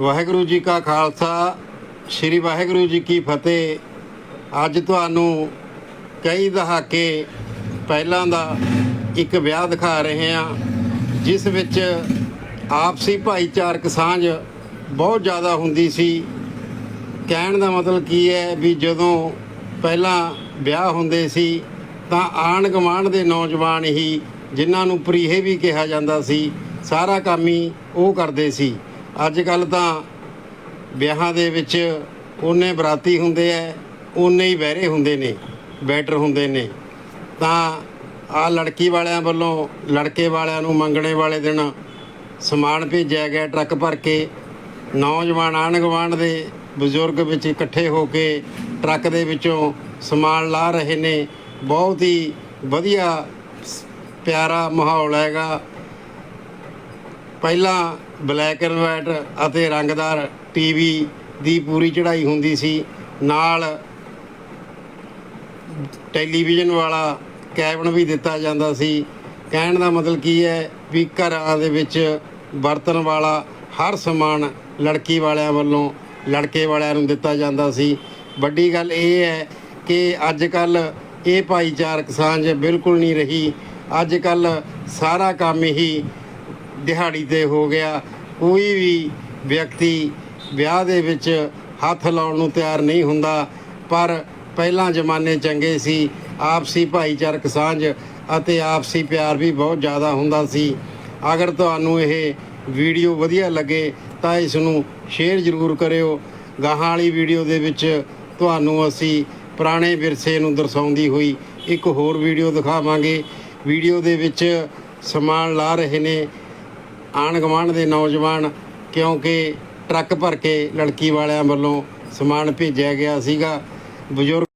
ਵਾਹਿਗੁਰੂ ਜੀ ਕਾ ਖਾਲਸਾ, ਸ੍ਰੀ ਵਾਹਿਗੁਰੂ ਜੀ ਕੀ ਫਤਿਹ। ਅੱਜ ਤੁਹਾਨੂੰ ਕਈ ਦਹਾਕੇ ਪਹਿਲਾਂ ਦਾ ਇੱਕ ਵਿਆਹ ਦਿਖਾ ਰਹੇ ਹਾਂ, ਜਿਸ ਵਿੱਚ ਆਪਸੀ ਭਾਈਚਾਰਕ ਸਾਂਝ ਬਹੁਤ ਜ਼ਿਆਦਾ ਹੁੰਦੀ ਸੀ। ਕਹਿਣ ਦਾ ਮਤਲਬ ਕੀ ਹੈ ਵੀ ਜਦੋਂ ਪਹਿਲਾਂ ਵਿਆਹ ਹੁੰਦੇ ਸੀ, ਤਾਂ ਆਣ ਗਵਾਂਢ ਦੇ ਨੌਜਵਾਨ ਹੀ, ਜਿਨ੍ਹਾਂ ਨੂੰ ਪ੍ਰੀਹੇ ਵੀ ਕਿਹਾ ਜਾਂਦਾ ਸੀ, ਸਾਰਾ ਕੰਮ ਹੀ ਉਹ ਕਰਦੇ ਸੀ। ਅੱਜ ਕੱਲ ਤਾਂ ਵਿਆਹਾਂ ਦੇ ਵਿੱਚ ਉਹਨੇ ਬਰਾਤੀ ਹੁੰਦੇ ਐ, ਉਹਨੇ ਹੀ ਬਹਿਰੇ ਹੁੰਦੇ ਨੇ, ਬੈਟਰ ਹੁੰਦੇ ਨੇ। ਤਾਂ ਆ ਲੜਕੀ ਵਾਲਿਆਂ ਵੱਲੋਂ ਲੜਕੇ ਵਾਲਿਆਂ ਨੂੰ ਮੰਗਣੇ ਵਾਲੇ ਦਿਨ ਸਮਾਨ ਭੇਜਿਆ ਗਿਆ ਟਰੱਕ ਭਰ ਕੇ। ਨੌਜਵਾਨ ਆਂਢ ਗੁਆਂਢ ਦੇ ਬਜ਼ੁਰਗ ਵਿੱਚ ਇਕੱਠੇ ਹੋ ਕੇ ਟਰੱਕ ਦੇ ਵਿੱਚੋਂ ਸਮਾਨ ਲਾ ਰਹੇ ਨੇ। ਬਹੁਤ ਹੀ ਵਧੀਆ ਪਿਆਰਾ ਮਾਹੌਲ ਹੈਗਾ। ਪਹਿਲਾਂ ਬਲੈਕ ਐਂਡ ਵਾਈਟ ਅਤੇ ਰੰਗਦਾਰ ਟੀਵੀ ਦੀ ਪੂਰੀ ਚੜ੍ਹਾਈ ਹੁੰਦੀ ਸੀ। ਨਾਲ ਟੈਲੀਵਿਜ਼ਨ ਵਾਲਾ ਕੈਬਨ ਵੀ ਦਿੱਤਾ ਜਾਂਦਾ ਸੀ। ਕਹਿਣ ਦਾ ਮਤਲਬ ਕੀ ਹੈ ਵੀ ਘਰਾਂ ਦੇ ਵਿੱਚ ਵਰਤਣ ਵਾਲਾ ਹਰ ਸਮਾਨ ਲੜਕੀ ਵਾਲਿਆਂ ਵੱਲੋਂ, ਲੜਕੇ ਵਾਲਿਆਂ ਨੂੰ ਦਿੱਤਾ ਜਾਂਦਾ ਸੀ। ਵੱਡੀ ਗੱਲ ਇਹ ਹੈ ਕਿ ਅੱਜ ਕੱਲ ਇਹ ਭਾਈਚਾਰਕ ਸਾਂਝ ਬਿਲਕੁਲ ਨਹੀਂ ਰਹੀ। ਅੱਜ ਕੱਲ ਸਾਰਾ ਕੰਮ ਹੀ ਦਿਹਾੜੀ ਤੇ ਹੋ ਗਿਆ, ਕੋਈ ਵੀ ਵਿਅਕਤੀ ਵਿਆਹ ਦੇ ਵਿੱਚ ਹੱਥ ਲਾਉਣ ਨੂੰ ਤਿਆਰ ਨਹੀਂ ਹੁੰਦਾ, ਪਰ ਪਹਿਲਾਂ ਜ਼ਮਾਨੇ ਚੰਗੇ ਸੀ, ਆਪਸੀ ਭਾਈਚਾਰਕ ਸਾਂਝ ਅਤੇ ਆਪਸੀ ਪਿਆਰ ਵੀ ਬਹੁਤ ਜ਼ਿਆਦਾ ਹੁੰਦਾ ਸੀ। ਅਗਰ ਤੁਹਾਨੂੰ ਇਹ ਵੀਡੀਓ ਵਧੀਆ ਲੱਗੇ ਤਾਂ ਇਸ ਨੂੰ ਸ਼ੇਅਰ ਜ਼ਰੂਰ ਕਰਿਓ। ਗਾਹਾਂ ਵਾਲੀ ਵੀਡੀਓ ਦੇ ਵਿੱਚ ਤੁਹਾਨੂੰ ਅਸੀਂ ਪੁਰਾਣੇ ਵਿਰਸੇ ਨੂੰ ਦਰਸਾਉਂਦੀ ਹੋਈ ਇੱਕ ਹੋਰ ਵੀਡੀਓ ਦਿਖਾਵਾਂਗੇ। ਵੀਡੀਓ ਦੇ ਵਿੱਚ ਸਮਾਨ ਲਾ ਰਹੇ ਨੇ ਆਣ ਗੁਆਂਢ ਦੇ ਨੌਜਵਾਨ, ਕਿਉਂਕਿ ਟਰੱਕ ਭਰ ਕੇ ਲੜਕੀ ਵਾਲਿਆਂ ਵੱਲੋਂ ਸਮਾਨ ਭੇਜਿਆ ਗਿਆ ਸੀਗਾ। ਬਜ਼ੁਰਗ